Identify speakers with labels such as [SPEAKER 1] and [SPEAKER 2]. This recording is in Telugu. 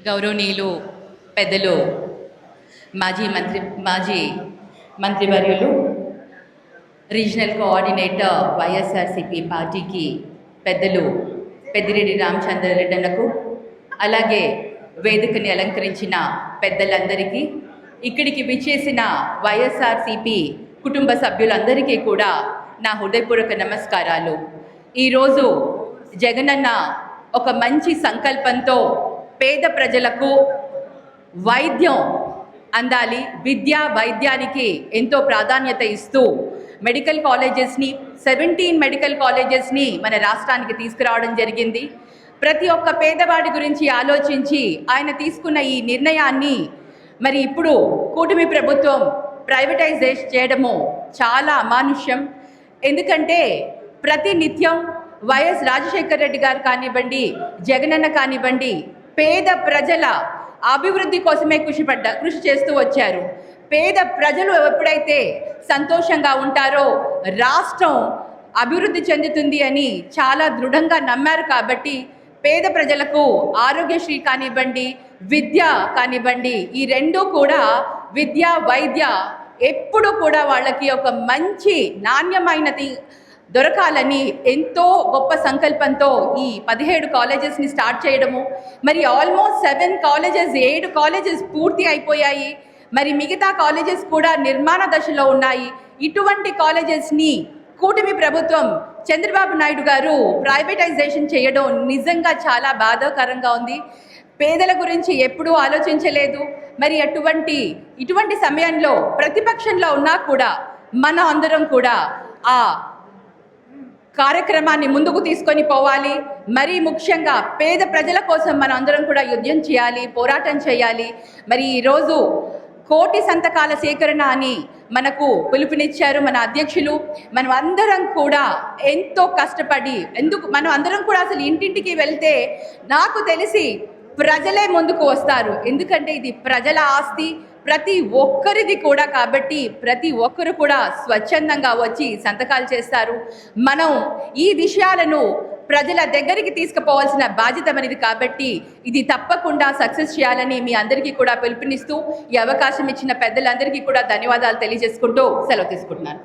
[SPEAKER 1] గౌరవనీయులు పెద్దలు మాజీ మంత్రి మాజీ మంత్రివర్యులు రీజనల్ కోఆర్డినేటర్ వైఎస్ఆర్సిపి పార్టీకి పెద్దలు పెద్దిరెడ్డి రామచంద్రారెడ్డలకు అలాగే వేదికని అలంకరించిన పెద్దలందరికీ ఇక్కడికి విచ్చేసిన వైఎస్ఆర్సిపి కుటుంబ సభ్యులందరికీ కూడా నా హృదయపూర్వక నమస్కారాలు. ఈరోజు జగనన్న ఒక మంచి సంకల్పంతో పేద ప్రజలకు వైద్యం అందాలి. విద్య వైద్యానికి ఎంతో ప్రాధాన్యత ఇస్తూ మెడికల్ కాలేజెస్ని సెవెంటీన్ మెడికల్ కాలేజెస్ని మన రాష్ట్రానికి తీసుకురావడం జరిగింది. ప్రతి ఒక్క పేదవాడి గురించి ఆలోచించి ఆయన తీసుకున్న ఈ నిర్ణయాన్ని మరి ఇప్పుడు కూటమి ప్రభుత్వం ప్రైవేటైజేష్ చేయడము చాలా అమానుష్యం. ఎందుకంటే ప్రతి నిత్యం వైఎస్ రాజశేఖర రెడ్డి గారు కానివ్వండి జగనన్న కానివ్వండి పేద ప్రజల అభివృద్ధి కోసమే కృషి పడ్డ కృషి చేస్తూ వచ్చారు. పేద ప్రజలు ఎప్పుడైతే సంతోషంగా ఉంటారో రాష్ట్రం అభివృద్ధి చెందుతుంది అని చాలా దృఢంగా నమ్మారు కాబట్టి పేద ప్రజలకు ఆరోగ్యశ్రీ కానివ్వండి విద్య కానివ్వండి ఈ రెండు కూడా విద్య వైద్య ఎప్పుడు కూడా వాళ్ళకి ఒక మంచి నాణ్యమైనది దొరకాలని ఎంతో గొప్ప సంకల్పంతో ఈ పదిహేడు కాలేజెస్ని స్టార్ట్ చేయడము మరి ఆల్మోస్ట్ సెవెన్ కాలేజెస్ ఏడు కాలేజెస్ పూర్తి అయిపోయాయి. మరి మిగతా కాలేజెస్ కూడా నిర్మాణ దశలో ఉన్నాయి. ఇటువంటి కాలేజెస్ని కూటమి ప్రభుత్వం చంద్రబాబు నాయుడు గారు ప్రైవేటైజేషన్ చేయడం నిజంగా చాలా బాధాకరంగా ఉంది. పేదల గురించి ఎప్పుడూ ఆలోచించలేదు. మరి అటువంటి ఇటువంటి సమయంలో ప్రతిపక్షంలో ఉన్నా కూడా మన అందరం కూడా ఆ కార్యక్రమాన్ని ముందుకు తీసుకొని పోవాలి. మరీ ముఖ్యంగా పేద ప్రజల కోసం మనం అందరం కూడా యుద్ధం చేయాలి పోరాటం చేయాలి. మరి ఈరోజు కోటి సంతకాల సేకరణ అని మనకు పిలుపునిచ్చారు మన అధ్యక్షులు. మనం అందరం కూడా ఎంతో కష్టపడి ఎందుకు మనం అందరం కూడా అసలు ఇంటింటికి వెళ్తే నాకు తెలిసి ప్రజలే ముందుకు వస్తారు. ఎందుకంటే ఇది ప్రజల ఆస్తి ప్రతి ఒక్కరిది కూడా కాబట్టి ప్రతి ఒక్కరు కూడా స్వచ్ఛందంగా వచ్చి సంతకాలు చేస్తారు. మనం ఈ విషయాలను ప్రజల దగ్గరికి తీసుకుపోవాల్సిన బాధ్యత అనేది కాబట్టి ఇది తప్పకుండా సక్సెస్ చేయాలని మీ అందరికీ కూడా పిలుపునిస్తూ ఈ అవకాశం ఇచ్చిన పెద్దలందరికీ కూడా ధన్యవాదాలు తెలియజేసుకుంటూ సెలవు తీసుకుంటున్నాను.